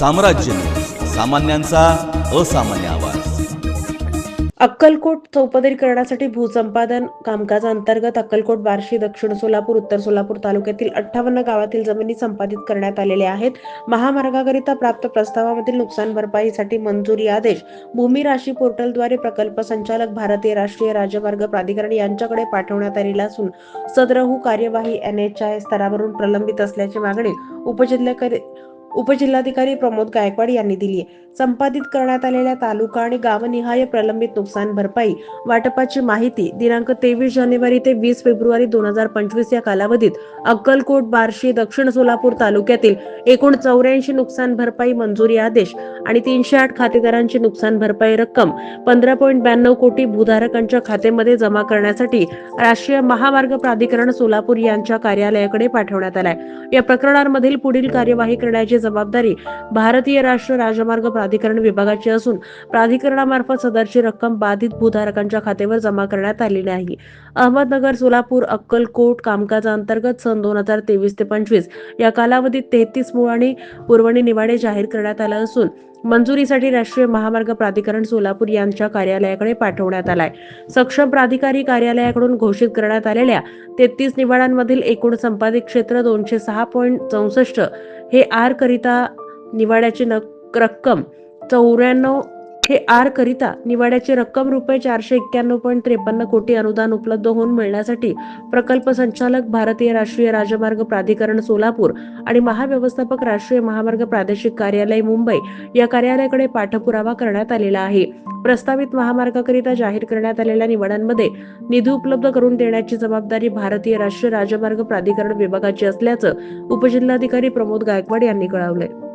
साम्राज्य. सामान्यांचा असामान्य आवाज. अक्कलकोट चौपदरीकरणासाठी भूसंपादन कामकाजांतर्गत अक्कलकोट बार्शी दक्षिण सोलापूर उत्तर सोलापूर तालुक्यातील अठ्ठावन्न गावातील जमिनी संपादित करण्यात आलेल्या आहेत. महामार्गाकरिता प्राप्त प्रस्तावामधील नुकसान भरपाईसाठी मंजुरी आदेश. भूमी राशी पोर्टलद्वारे प्रकल्प संचालक भारतीय राष्ट्रीय राजमार्ग प्राधिकरण यांच्याकडे पाठवण्यात आलेला असून सदरहू कार्यवाही एन एच आय स्तरावरून प्रलंबित असल्याची मागणी उपजिल्हाधिकारी उपजिल्हाधिकारी प्रमोद गायकवाड यांनी दिली संपादित करण्यात आलेल्या तालुका आणि गावनिहाय प्रलंबित नुकसान भरपाई वाटपाची माहिती दिनांक तेवीस जानेवारी ते वीस फेब्रुवारी दोन हजार पंचवीस या कालावधीत अक्कलकोट बार्शी दक्षिण सोलापूर तालुक्यातील एकूण चौऱ्याऐंशी नुकसान भरपाई मंजुरी आदेश आणि तीनशे आठ खातेदारांची नुकसान भरपाई रक्कम पंधरा पॉईंट ब्याण्णव कोटी भूधारकांच्या खात्यामध्ये जमा करण्यासाठी राष्ट्रीय महामार्ग प्राधिकरण सोलापूर यांच्या कार्यालयाकडे पाठवण्यात आलाय. या प्रकरणांमधील पुढील कार्यवाही करण्याची जबाबदारी भारतीय राष्ट्र राजमार्ग प्राधिकरण विभागाची असून प्राधिकरणामार्फत सदरची रक्कम बाधित भूधारकांच्या खात्यावर जमा करण्यात आलेली आहे अहमदनगर सोलापूर अक्कलकोट कामकाजांतर्गत सन दोन हजार तेवीस ते पंचवीस या कालावधीत तेहतीस मूळ आणि पुरवणी निवाडे जाहीर करण्यात आला असून मंजुरीसाठी राष्ट्रीय महामार्ग प्राधिकरण सोलापूर यांच्या कार्यालयाकडे पाठवण्यात आलाय. सक्षम प्राधिकारी कार्यालयाकडून घोषित करण्यात आलेल्या तेहतीस निवाड्यांमधील एकूण संपादित क्षेत्र दोनशे सहा पॉईंट चौसष्ट हे आर करिता निवाड्याची रक्कम चौऱ्याण्णव हे आर करिता निवाड्याची रक्कम रुपये चारशे एक्क्याण्णव पॉईंट त्रेपन्न कोटी अनुदान उपलब्ध होऊन मिळण्यासाठी प्रकल्प संचालक भारतीय राष्ट्रीय राजमार्ग प्राधिकरण सोलापूर आणि महाव्यवस्थापक राष्ट्रीय महामार्ग प्रादेशिक कार्यालय मुंबई या कार्यालयाकडे पाठपुरावा करण्यात आलेला आहे. प्रस्तावित महामार्गाकरिता जाहीर करण्यात आलेल्या निवडांमध्ये निधी उपलब्ध करून देण्याची जबाबदारी भारतीय राष्ट्रीय राजमार्ग प्राधिकरण विभागाची असल्याचं उपजिल्हाधिकारी प्रमोद गायकवाड यांनी कळवलंय.